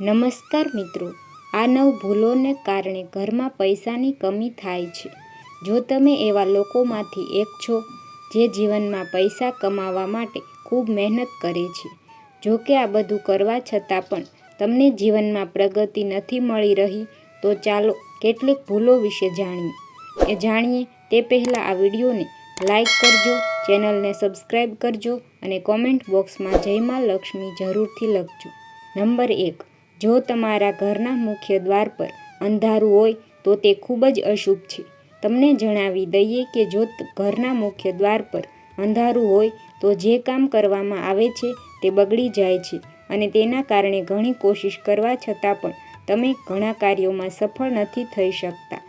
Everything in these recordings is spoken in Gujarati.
નમસ્કાર મિત્રો. આ નવ ભૂલોને કારણે ઘરમાં પૈસાની કમી થાય છે. જો તમે એવા લોકોમાંથી એક છો જે જીવનમાં પૈસા કમાવા માટે ખૂબ મહેનત કરે છે, જો કે આ બધું કરવા છતાં પણ તમને જીવનમાં પ્રગતિ નથી મળી રહી, તો ચાલો કેટલીક ભૂલો વિશે જાણીએ. એ જાણીએ તે પહેલાં આ વિડીયોને લાઈક કરજો, ચેનલને સબસ્ક્રાઈબ કરજો અને કોમેન્ટ બોક્સમાં જય માં લક્ષ્મી જરૂરથી લખજો. નંબર એક જો તમારા ઘરના મુખ્ય દ્વાર પર અંધારું હોય, તો તે ખૂબ જ અશુભ છે. તમને જણાવી દઈએ કે જો ઘરના મુખ્ય દ્વાર પર અંધારું હોય, તો જે કામ કરવામાં આવે છે, તે બગડી જાય છે અને તેના કારણે ઘણી કોશિશ કરવા છતાં પણ તમે ઘણા કાર્યોમાં સફળ નથી થઈ શકતા.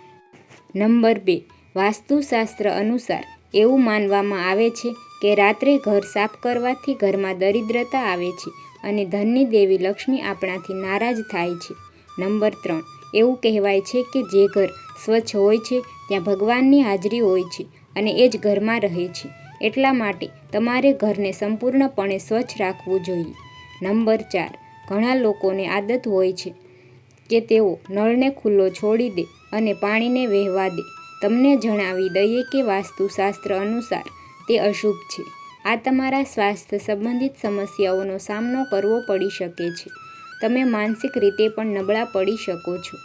નંબર બે, વાસ્તુશાસ્ત્ર અનુસાર એવું માનવામાં આવે છે કે રાત્રે ઘર સાફ કરવાથી ઘરમાં દરિદ્રતા આવે છે. અને ધનની દેવી લક્ષ્મી આપણાથી નારાજ થાય છે. નંબર ત્રણ. એવું કહેવાય છે કે જે ઘર સ્વચ્છ હોય છે, ત્યાં ભગવાનની હાજરી હોય છે અને એ જ ઘરમાં રહે છે. એટલા માટે તમારે ઘરને સંપૂર્ણપણે સ્વચ્છ રાખવું જોઈએ. નંબર ચાર. ઘણા લોકોને આદત હોય છે કે તેઓ નળને ખુલ્લો છોડી દે અને પાણીને વહેવા દે. તમને જણાવી દઈએ કે વાસ્તુશાસ્ત્ર અનુસાર તે અશુભ છે. આ તમારા સ્વાસ્થ્ય સંબંધિત સમસ્યાઓનો સામનો કરવો પડી શકે છે. તમે માનસિક રીતે પણ નબળા પડી શકો છો.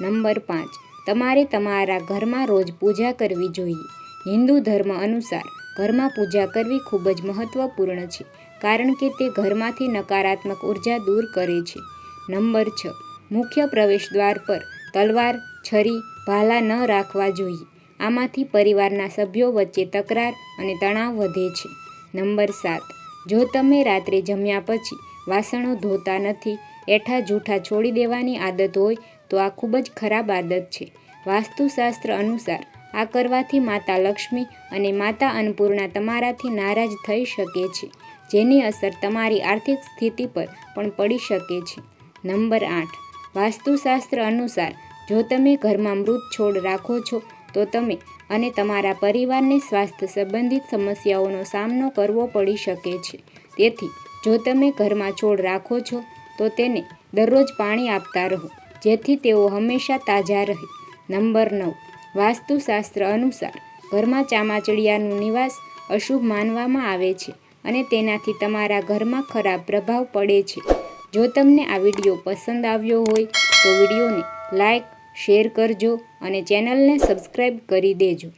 નંબર પાંચ. તમારે તમારા ઘરમાં રોજ પૂજા કરવી જોઈએ. હિન્દુ ધર્મ અનુસાર ઘરમાં પૂજા કરવી ખૂબ જ મહત્વપૂર્ણ છે, કારણ કે તે ઘરમાંથી નકારાત્મક ઊર્જા દૂર કરે છે. નંબર છ. મુખ્ય પ્રવેશદ્વાર પર તલવાર, છરી, ભાલા ન રાખવા જોઈએ. આમાંથી પરિવારના સભ્યો વચ્ચે તકરાર અને તણાવ વધે છે. નંબર સાત. જો તમે રાત્રે જમ્યા પછી વાસણો ધોતા નથી, એઠા જૂઠા છોડી દેવાની આદત હોય, તો આ ખૂબ જ ખરાબ આદત છે. વાસ્તુશાસ્ત્ર અનુસાર આ કરવાથી માતા લક્ષ્મી અને માતા અન્નપૂર્ણા તમારાથી નારાજ થઈ શકે છે, જેની અસર તમારી આર્થિક સ્થિતિ પર પણ પડી શકે છે. નંબર આઠ. વાસ્તુશાસ્ત્ર અનુસાર જો તમે ઘરમાં મૃત છોડ રાખો છો તો તમે અને તમારા પરિવારને સ્વાસ્થ્ય સંબંધિત સમસ્યાઓનો સામનો કરવો પડી શકે છે. તેથી, જો તમે ઘરમાં છોડ રાખો છો, તો તેને દરરોજ પાણી આપતા રહો, જેથી તેઓ હંમેશા તાજા રહે. નંબર નવ, વાસ્તુશાસ્ત્ર અનુસાર ઘરમાં ચામાચડિયાનું નિવાસ અશુભ માનવામાં આવે છે અને તેનાથી તમારા ઘરમાં ખરાબ પ્રભાવ પડે છે. જો તમને આ વીડિયો પસંદ આવ્યો હોય, તો વિડીયોને લાઈક શેર કરજો અને ચેનલને સબસ્ક્રાઈબ કરી દેજો.